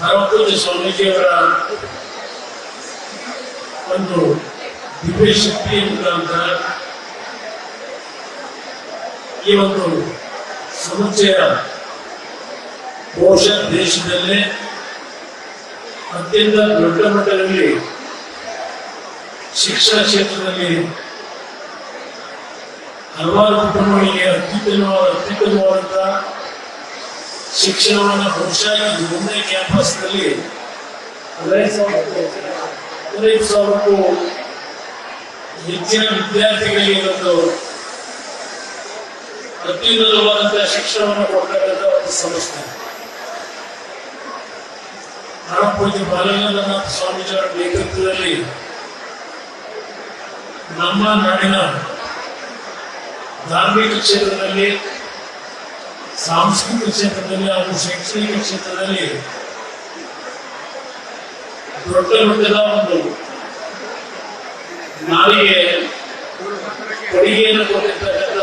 ಪರಮಪೂಜ್ಯ ಸ್ವಾಮೀಜಿಯವರ ಒಂದು ದಿವ್ಯ ಶಕ್ತಿ ಮುಖಾಂತರ ಈ ಒಂದು ಸಮುಚ್ಚಯ ಬಹುಶಃ ದೇಶದಲ್ಲೇ ಅತ್ಯಂತ ದೊಡ್ಡ ಮಟ್ಟದಲ್ಲಿ ಶಿಕ್ಷಣ ಕ್ಷೇತ್ರದಲ್ಲಿ ಹಲವಾರು ಕುಟುಂಬಗಳಿಗೆ ಅತ್ಯುತ್ತಮವಾದ, ಅತ್ಯುತ್ತಮವಾದಂತಹ ಶಿಕ್ಷಣವನ್ನು ಬಹುಶಃ ಈ ಒಂದೇ ಕ್ಯಾಂಪಸ್ನಲ್ಲಿ ಹದಿನೈದು ಸಾವಿರ ಹದಿನೈದು ಸಾವಿರಕ್ಕೂ ಹೆಚ್ಚಿನ ವಿದ್ಯಾರ್ಥಿಗಳಿಗೆ ಇವತ್ತು ಅತ್ಯುನ್ನತವಾದಂತಹ ಶಿಕ್ಷಣವನ್ನು ಕೊಡ್ತಕ್ಕಂಥ ಒಂದು ಸಂಸ್ಥೆ. ಪೂಜ್ಯ ಬಾಲಗಂಗಾನಾಥ ಸ್ವಾಮೀಜಿಯವರ ನೇತೃತ್ವದಲ್ಲಿ ನಮ್ಮ ನಾಡಿನ ಧಾರ್ಮಿಕ ಕ್ಷೇತ್ರದಲ್ಲಿ ಸಾಂಸ್ಕೃತಿಕ ಕ್ಷೇತ್ರದಲ್ಲಿ ಹಾಗೂ ಶೈಕ್ಷಣಿಕ ಕ್ಷೇತ್ರದಲ್ಲಿ ದೊಡ್ಡ ಮಟ್ಟದ ಒಂದು ನಾಲಿಗೆ ಕೊಡುಗೆಯನ್ನು ಕೊಟ್ಟಿರ್ತಕ್ಕಂಥ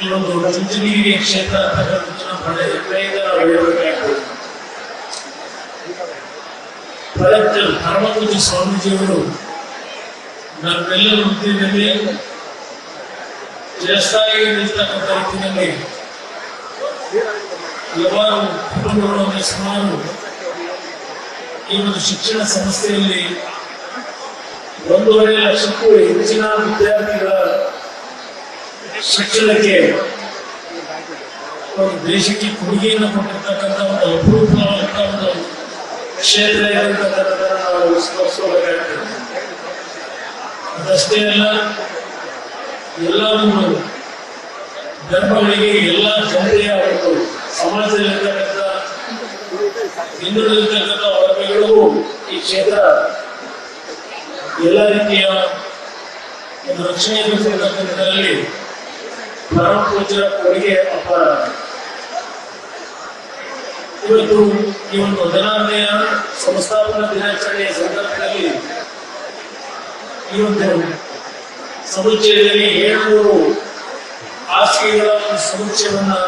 ಈ ಒಂದು ಇಂಜಿನಿಯರಿಂಗ್ ಕ್ಷೇತ್ರ ಅಂತಕ್ಕಂಥದ್ದನ್ನ ಬಹಳ ಹೆಮ್ಮೆಯಿಂದ ನಾವು ಹೇಳಬೇಕಾಗ್ತದೆ ಪ್ರಯತ್ನ ಪರಮಪೂಜ್ಯ ಸ್ವಾಮೀಜಿಯವರು ನಮ್ಮೆಲ್ಲರ ವೃತ್ತಿಯಲ್ಲಿ ಜಸ್ತಾಗಿ ನಿಲ್ತಕ್ಕಂಥ ರೀತಿಯಲ್ಲಿ ಹಲವಾರು ಕುಟುಂಬಗಳನ್ನು ಸುಮಾರು ಈ ಒಂದು ಶಿಕ್ಷಣ ಸಂಸ್ಥೆಯಲ್ಲಿ ಒಂದೂವರೆ ಲಕ್ಷಕ್ಕೂ ಹೆಚ್ಚಿನ ವಿದ್ಯಾರ್ಥಿಗಳ ಶಿಕ್ಷಣಕ್ಕೆ ಒಂದು ದೇಶಕ್ಕೆ ಕೊಡುಗೆಯನ್ನು ಕೊಟ್ಟಿರ್ತಕ್ಕಂಥ ಒಂದು ಅಪರೂಪವಾದಂಥ ಒಂದು ಕ್ಷೇತ್ರ ಇರತಕ್ಕಂಥದ್ದನ್ನು ನಾವು ಸ್ಮರಿಸಬೇಕಾಗ್ತದೆ ಅದಷ್ಟೇ ಅಲ್ಲ ಎಲ್ಲ ಒಂದು ಧರ್ಮಗಳಿಗೆ ಎಲ್ಲ ಜನತೆಯ ಒಂದು ಸಮಾಜದಲ್ಲಿರ್ತಕ್ಕಂಥ, ಹಿಂದುಳಿದಿರ್ತಕ್ಕಂಥ ವರ್ಗಗಳಿಗೂ ಈ ಕ್ಷೇತ್ರ ಎಲ್ಲ ರೀತಿಯ ಒಂದು ರಕ್ಷಣೆ ಕೊಡ್ತಿರ್ತಕ್ಕಂಥದ್ರಲ್ಲಿ ಪರಮ ಪೂಜ್ಯರ ಕೊಡುಗೆ ಅಪಾರ. ಇವತ್ತು ಈ ಒಂದು ಹದಿನಾರನೆಯ ಸಂಸ್ಥಾಪನಾ ದಿನಾಚರಣೆಯ ಸಂದರ್ಭದಲ್ಲಿ ಈ ಒಂದು ಸಮುಚ್ಚಯದಲ್ಲಿ ಏಳ್ನೂರು ಹಾಸಿಗೆಗಳ ಸಮುಚ್ಚಯವನ್ನು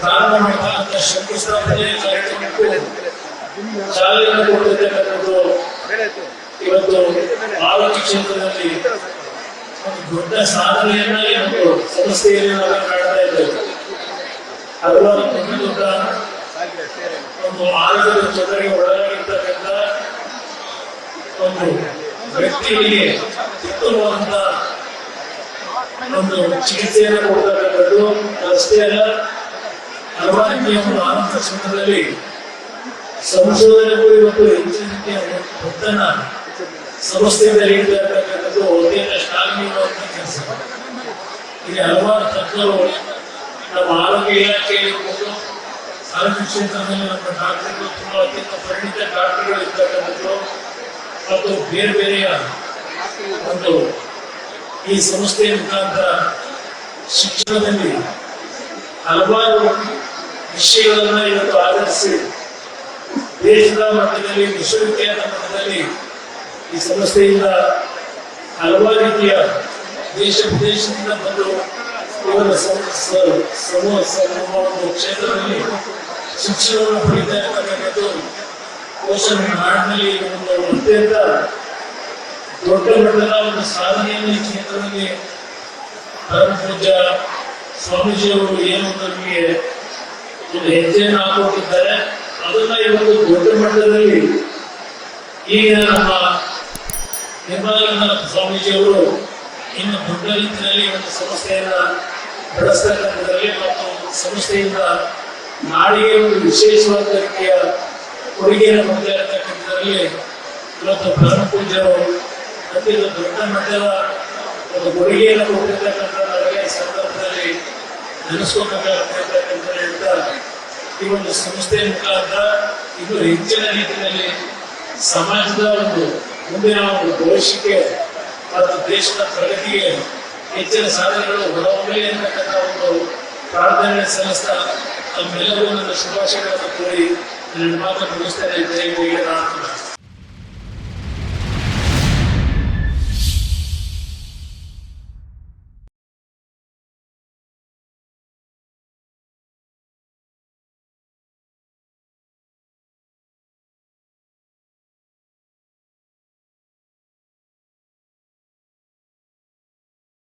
ಪ್ರಾರಂಭ ಮಾಡ್ತಕ್ಕಂಥ ಶಂಕುಸ್ಥಾಪನೆ ಕಾರ್ಯಕ್ರಮಕ್ಕೂ ಚಾಲನೆ ಕೊಟ್ಟಿರ್ತಕ್ಕಂಥದ್ದು ಇವತ್ತು ಆರೋಗ್ಯ ಕ್ಷೇತ್ರದಲ್ಲಿ ಒಂದು ದೊಡ್ಡ ಸಾಧನೆಯನ್ನ ಇವತ್ತು ಸಂಸ್ಥೆಯಲ್ಲಿ ನಾವು ಕಾಣ್ತಾ ಇದ್ದೇವೆ. ಹಲವಾರು ದೊಡ್ಡ ದೊಡ್ಡ ಒಂದು ಆರೋಗ್ಯದ ತೊಂದರೆಗೆ ಒಳಗಾಗಿರ್ತಕ್ಕಂಥ ಒಂದು ವ್ಯಕ್ತಿಗಳಿಗೆ ಉತ್ತಮವಾದಂತ ಒಂದು ಚಿಕಿತ್ಸೆಯನ್ನು ಕೊಡ್ತಕ್ಕಂಥದ್ದು ಅಷ್ಟೇ ಅಲ್ಲ ಒಂದು ಆರೋಗ್ಯ ಕ್ಷೇತ್ರದಲ್ಲಿ ಸಂಶೋಧನೆಗೂ ಇವತ್ತು ಹೆಚ್ಚಿನ ಒತ್ತನ್ನ ಸಂಸ್ಥೆಯಿಂದ ನೀಡ್ತಾ ಇರ್ತಕ್ಕಂಥದ್ದು ಅತ್ಯಂತ ಶ್ಲಾಘನೀಯವಾದಂಥ ಕೆಲಸ ಇಲ್ಲಿ ಹಲವಾರು ತಜ್ಞರು ನಮ್ಮ ಆರೋಗ್ಯ ಇಲಾಖೆ ಇರ್ಬೋದು, ಆರೋಗ್ಯ ಕ್ಷೇತ್ರದಲ್ಲಿ ನಮ್ಮ ಡಾಕ್ಟರ್ಗಳು ತುಂಬಾ ಅತ್ಯಂತ ಪರಿಣಿತ ಡಾಕ್ಟರ್ಗಳು ಇರ್ತಕ್ಕಂಥದ್ದು ಮತ್ತು ಬೇರೆ ಬೇರೆಯ ಒಂದು ಈ ಸಂಸ್ಥೆಯ ಮುಖಾಂತರ ಶಿಕ್ಷಣದಲ್ಲಿ ಹಲವಾರು ವಿಷಯಗಳನ್ನು ಇವತ್ತು ಆಧರಿಸಿ ದೇಶದ ಮಟ್ಟದಲ್ಲಿ ವಿಶ್ವವಿದ್ಯಾಲಯ ಮಟ್ಟದಲ್ಲಿ ಈ ಸಂಸ್ಥೆಯಿಂದ ಹಲವಾರು ರೀತಿಯ ದೇಶ ವಿದೇಶದಿಂದ ಬಂದು ಇವರ ಸಮೂಹ ಒಂದು ಕ್ಷೇತ್ರದಲ್ಲಿ ಶಿಕ್ಷಣವನ್ನು ಪಡಿತಾ ಇರ್ತಕ್ಕಂಥದ್ದು ಕೋಶ ನಾಡಿನಲ್ಲಿ ಒಂದು ಅತ್ಯಂತ ದೊಡ್ಡ ಮಟ್ಟದ ಒಂದು ಸಾಧನೆಯನ್ನು ಕ್ಷೇತ್ರದಲ್ಲಿ ಪರಮ ಪೂಜ್ಯ ಸ್ವಾಮೀಜಿಯವರು ಏನು ನಮಗೆ ಒಂದು ಹೆಜ್ಜೆಯನ್ನು ಹಾಕೊಟ್ಟಿದ್ದಾರೆ. ಅದನ್ನ ಇವತ್ತು ದೊಡ್ಡ ಮಟ್ಟದಲ್ಲಿ ಈಗ ನಮ್ಮ ನಿರ್ಮಲಾನಂದ ಸ್ವಾಮೀಜಿಯವರು ಇನ್ನು ದೊಡ್ಡ ರೀತಿಯಲ್ಲಿ ಒಂದು ಸಂಸ್ಥೆಯನ್ನ ಬೆಳೆಸ್ತಕ್ಕಂಥದ್ರಲ್ಲಿ ಮತ್ತು ಸಂಸ್ಥೆಯಿಂದ ನಾಡಿಗೆ ಒಂದು ವಿಶೇಷವಾದ ರೀತಿಯ ಕೊಡುಗೆಯನ್ನು ಹೊಂದಿರತಕ್ಕಂಥದ್ರಲ್ಲಿ ಇವತ್ತು ಪರಮ ಅತ್ಯಂತ ದೊಡ್ಡ ಮಟ್ಟದ ಒಂದು ಕೊಡುಗೆಯನ್ನು ಕೊಟ್ಟಿರ್ತಕ್ಕಂಥ ಸಂದರ್ಭದಲ್ಲಿ ನೆನೆಸ್ಕೋಬೇಕಾಗ್ತಕ್ಕಂಥ ಈ ಒಂದು ಸಂಸ್ಥೆಯ ಮುಖಾಂತರ ಇದು ಹೆಚ್ಚಿನ ರೀತಿಯಲ್ಲಿ ಸಮಾಜದ ಒಂದು ಮುಂದಿನ ಒಂದು ಭವಿಷ್ಯಕ್ಕೆ ಮತ್ತು ದೇಶದ ಪ್ರಗತಿಗೆ ಹೆಚ್ಚಿನ ಸಾಧನೆಗಳು ಹೊರಹೊಮ್ಮಲಿ ಅಂತಕ್ಕಂಥ ಒಂದು ಪ್ರಾರ್ಥನೆ ಸಲ್ಲಿಸ್ತಾ ತಮ್ಮೆಲ್ಲರೂ ನನ್ನ ಶುಭಾಶಯಗಳನ್ನು ಕೋರಿ ನನ್ನ ಮಾತನ್ನು ಮುಗಿಸ್ತೇನೆ. ಜಯ ಹೋಗಿ